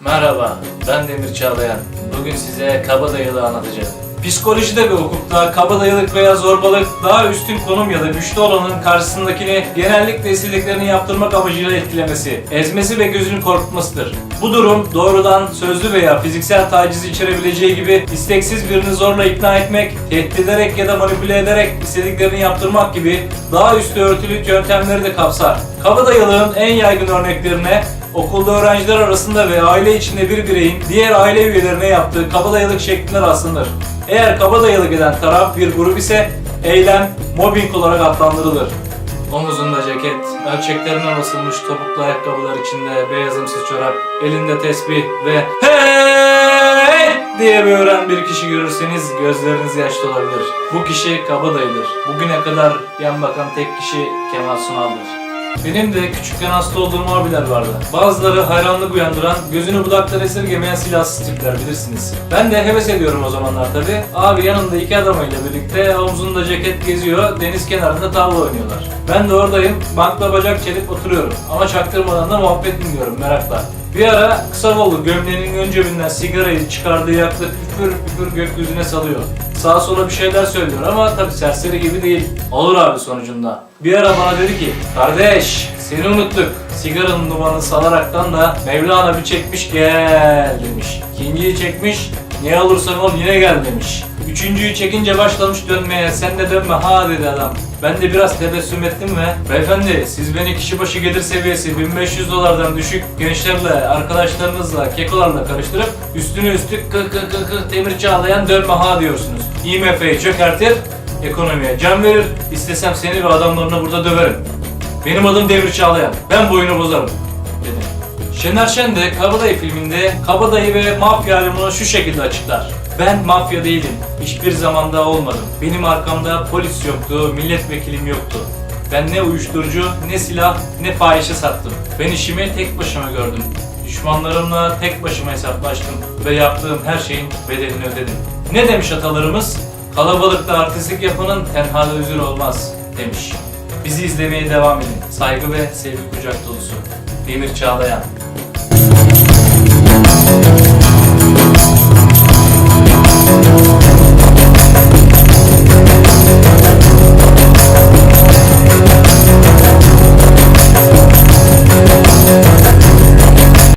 Merhaba, ben Demir Çağlayan. Bugün size kabadayılığı anlatacağım. Psikolojide ve hukukta kabadayılık veya zorbalık daha üstün konum ya da güçlü olanın karşısındakini genellikle istediklerini yaptırmak amacıyla etkilemesi, ezmesi ve gözünü korkutmasıdır. Bu durum doğrudan sözlü veya fiziksel taciz içerebileceği gibi isteksiz birini zorla ikna etmek, tehdit ederek ya da manipüle ederek istediklerini yaptırmak gibi daha üstü örtülü yöntemleri de kapsar. Kabadayılığın en yaygın örneklerine okulda öğrenciler arasında ve aile içinde bir bireyin diğer aile üyelerine yaptığı kabadayılık şeklinde rastlanır. Eğer kabadayılık eden taraf bir grup ise eylem mobbing olarak adlandırılır. Omuzunda ceket, ölçeklerine basılmış topuklu ayakkabılar içinde beyazımsız çorap, elinde tesbih ve hey diye bağıran bir kişi görürseniz gözleriniz yaşlı olabilir. Bu kişi kabadayıdır. Bugüne kadar yan bakan tek kişi Kemal Sunal'dır. Benim de küçükken hasta olduğum abiler vardı. Bazıları hayranlık uyandıran, gözünü budaktan esirgemeyen silahsız tipler bilirsiniz. Ben de heves ediyorum o zamanlar tabi. Abi yanında iki adamıyla birlikte omzunda ceket geziyor, deniz kenarında tavla oynuyorlar. Ben de oradayım, bankla bacak çelip oturuyorum. Ama çaktırmadan da muhabbet dinliyorum merakla. Bir ara kısa kollu gömleğinin ön cebinden sigarayı çıkardığı yaklık püfür püfür gökyüzüne salıyor. Sağa sola bir şeyler söylüyor ama tabi serseri gibi değil. Olur abi sonucunda. Bir ara bana dedi ki, kardeş seni unuttuk. Sigaranın dumanını salaraktan da Mevlana bir çekmiş gel demiş. İkinciyi çekmiş, ne alırsan ol yine gel demiş. Üçüncüyü çekince başlamış dönmeye, sen de dönme ha dedi adam. Ben de biraz tebessüm ettim ve Beyefendi siz beni kişi başı gelir seviyesi 1500 dolardan düşük gençlerle, arkadaşlarınızla, kekolarla karıştırıp üstüne üstlük kı kı kı kı demir çağlayan dönme ha diyorsunuz. IMF'yi çökertir, ekonomiye can verir, istesem seni ve adamlarını burada döverim. Benim adım Demir Çağlayan, ben bu oyunu bozarım dedi. Şener Şen de Kabadayı filminde Kabadayı ve mafya ayrımını şu şekilde açıklar. Ben mafya değilim. Hiçbir zamanda olmadım. Benim arkamda polis yoktu, milletvekilim yoktu. Ben ne uyuşturucu, ne silah, ne fahişe sattım. Ben işimi tek başıma gördüm. Düşmanlarımla tek başıma hesaplaştım ve yaptığım her şeyin bedelini ödedim. Ne demiş atalarımız? Kalabalıkta artistlik yapanın tenhada üzür olmaz demiş. Bizi izlemeye devam edin. Saygı ve sevgi kucak dolusu. Demir Çağlayan.